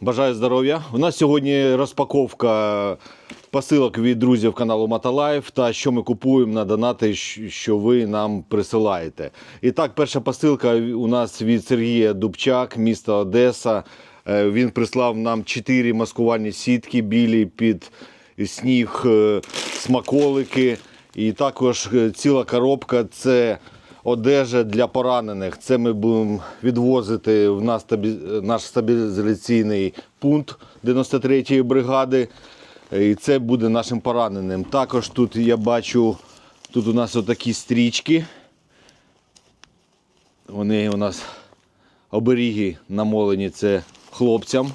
Бажаю здоров'я. У нас сьогодні розпаковка посилок від друзів каналу Мотолайф та що ми купуємо на донати, що ви нам присилаєте. І так, перша посилка у нас від Сергія Дубчак, місто Одеса. Е, Він прислав нам 4 маскувальні сітки білі під сніг, е, смаколики. І також е, ціла коробка це одежа для поранених. Це ми будемо відвозити в наш, стабілізаційний пункт 93-ї бригади. І це буде нашим пораненим. Також тут я бачу, тут у нас отакі стрічки. Вони у нас оберіги намолені це хлопцям.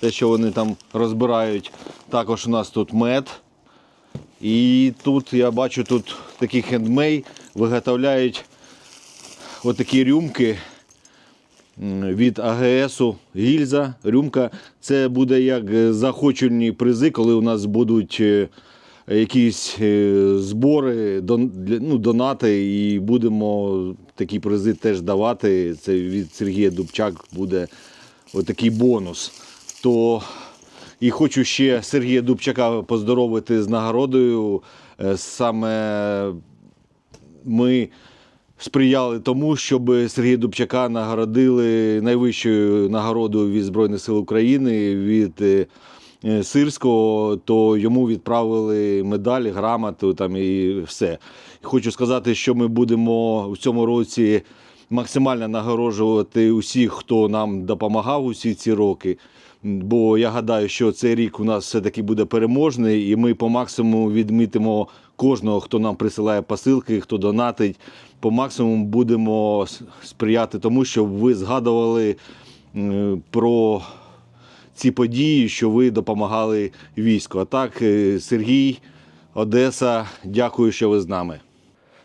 Те, що вони там розбирають. Також у нас тут мед. І тут я бачу тут такий хендмей виготовляють отакі рюмки від АГСу гільза. Рюмка. Це буде як захочені призи, коли у нас будуть е, якісь е, збори, ну, донати, і будемо такі призи теж давати. Це від Сергія Дубчак буде отакий бонус. То і хочу ще Сергія Дубчака поздоровити з нагородою. Е, Саме ми сприяли тому, щоб Сергія Дубчака нагородили найвищою нагородою від Збройних сил України від е, е, Сирського, то йому відправили медаль, грамоту там і все. Хочу сказати, що ми будемо в цьому році максимально нагороджувати усіх, хто нам допомагав усі ці роки. Бо я гадаю, що цей рік у нас все-таки буде переможний, і ми по максимуму відмітимо кожного, хто нам присилає посилки, хто донатить. По максимуму будемо сприяти тому, щоб ви згадували про ці події, що ви допомагали війську. А так, е, Сергій, Одеса, дякую, що ви з нами.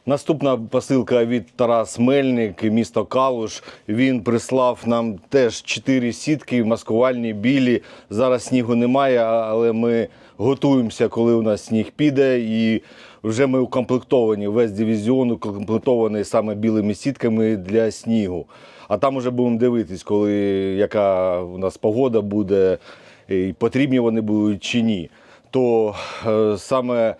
Наступна посилка від Тарас Мельник, місто Калуш. Він прислав нам теж чотири сітки, маскувальні, білі. Зараз снігу немає, але ми готуємося, коли у нас сніг піде. І вже ми укомплектовані. Весь дивізіон укомплектований саме білими сітками для снігу. А там уже будемо дивитись, коли яка у нас погода буде, і потрібні вони будуть чи ні. То е, саме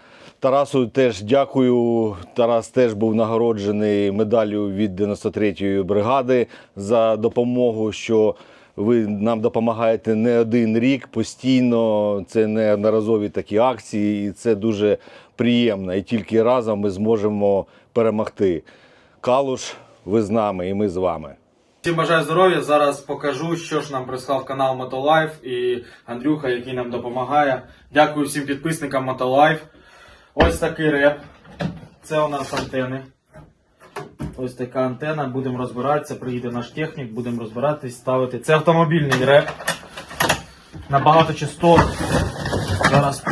Тарасу теж дякую. Тарас теж був нагороджений медаллю від 93-ї бригади за допомогу, що ви нам допомагаєте не один рік постійно. Це неодноразові такі акції, і це дуже приємно. І тільки разом ми зможемо перемогти. Калуш, ви з нами, і ми з вами. Всім бажаю здоров'я. Зараз покажу, що ж нам прислав канал Мотолайф і Андрюха, який нам допомагає. Дякую всім підписникам Мотолайф. Ось такий реп. Це у нас антени. Ось така антена. Будемо розбиратися. Приїде наш технік, будемо розбиратись, ставити. Це автомобільний реп. На багато частот. Зараз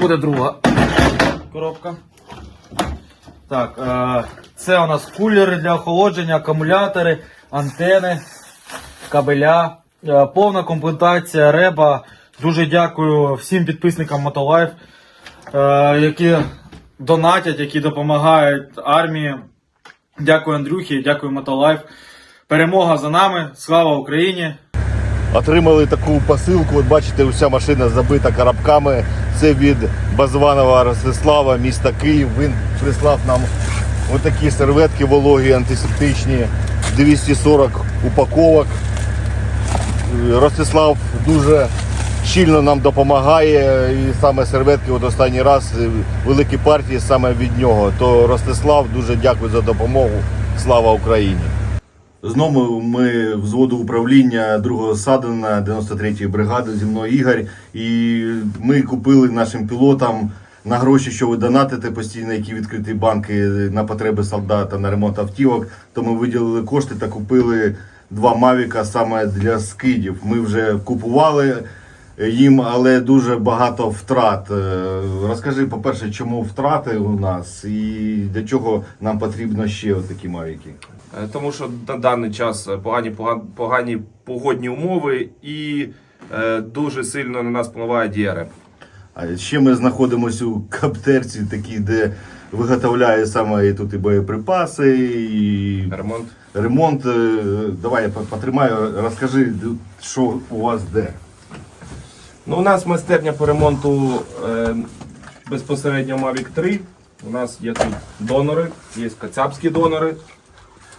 буде друга коробка. Так, е, це у нас кулери для охолодження, акумулятори, антени, кабеля, е, повна комплектація реба. Дуже дякую всім підписникам Мотолайф, які донатять, які допомагають армії. Дякую Андрюхі, дякую Мотолайф. Перемога за нами. Слава Україні! Отримали таку посилку. От бачите, уся машина забита коробками. Це від Базванова Ростислава, міста Київ. Він прислав нам отакі серветки вологі, антисептичні, 240 упаковок. Ростислав дуже щільно нам допомагає. І саме серветки, от останній раз е, великі партії саме від нього. То Ростислав, дуже дякую за допомогу. Слава Україні! Знову ми взводу управління другого садина 93-ї бригади зі мною Ігор. І ми купили нашим пілотам на гроші, що ви донатите постійно, які відкриті банки на потреби солдата на ремонт автівок. То ми виділили кошти та купили два мавіка саме для скидів. Ми вже купували їм, але дуже багато втрат. Е, Розкажи, по-перше, чому втрати у нас і для чого нам потрібно ще такі мавіки? Е, Тому що на даний час е, погані, погані погодні умови і е, дуже сильно на нас впливає діареп. А ще ми знаходимося у каптерці, такій, де виготовляє саме і тут і боєприпаси, і Ремонт. ремонт. Давай я потримаю, розкажи, що у вас де. Ну, у нас майстерня по ремонту е, безпосередньо Mavic 3. У нас є тут донори, є кацапські донори,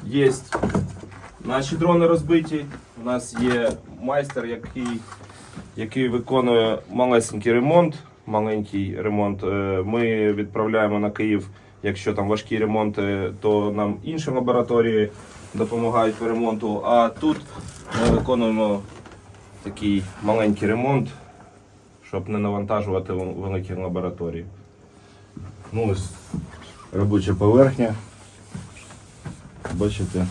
є наші дрони розбиті. У нас є майстер, який, який виконує малесенький ремонт. Маленький ремонт. Е, Ми відправляємо на Київ. Якщо там важкі ремонти, то нам інші лабораторії допомагають по ремонту. А тут ми виконуємо такий маленький ремонт, щоб не навантажувати великі лабораторії. Ну, ось робоча поверхня. Бачите,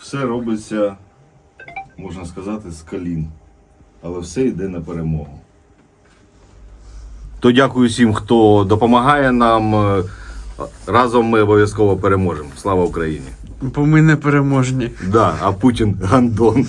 все робиться, можна сказати, з колін. Але все йде на перемогу. То дякую всім, хто допомагає нам. Разом ми обов'язково переможемо. Слава Україні! Бо ми не переможні. Да, а Путін гандон.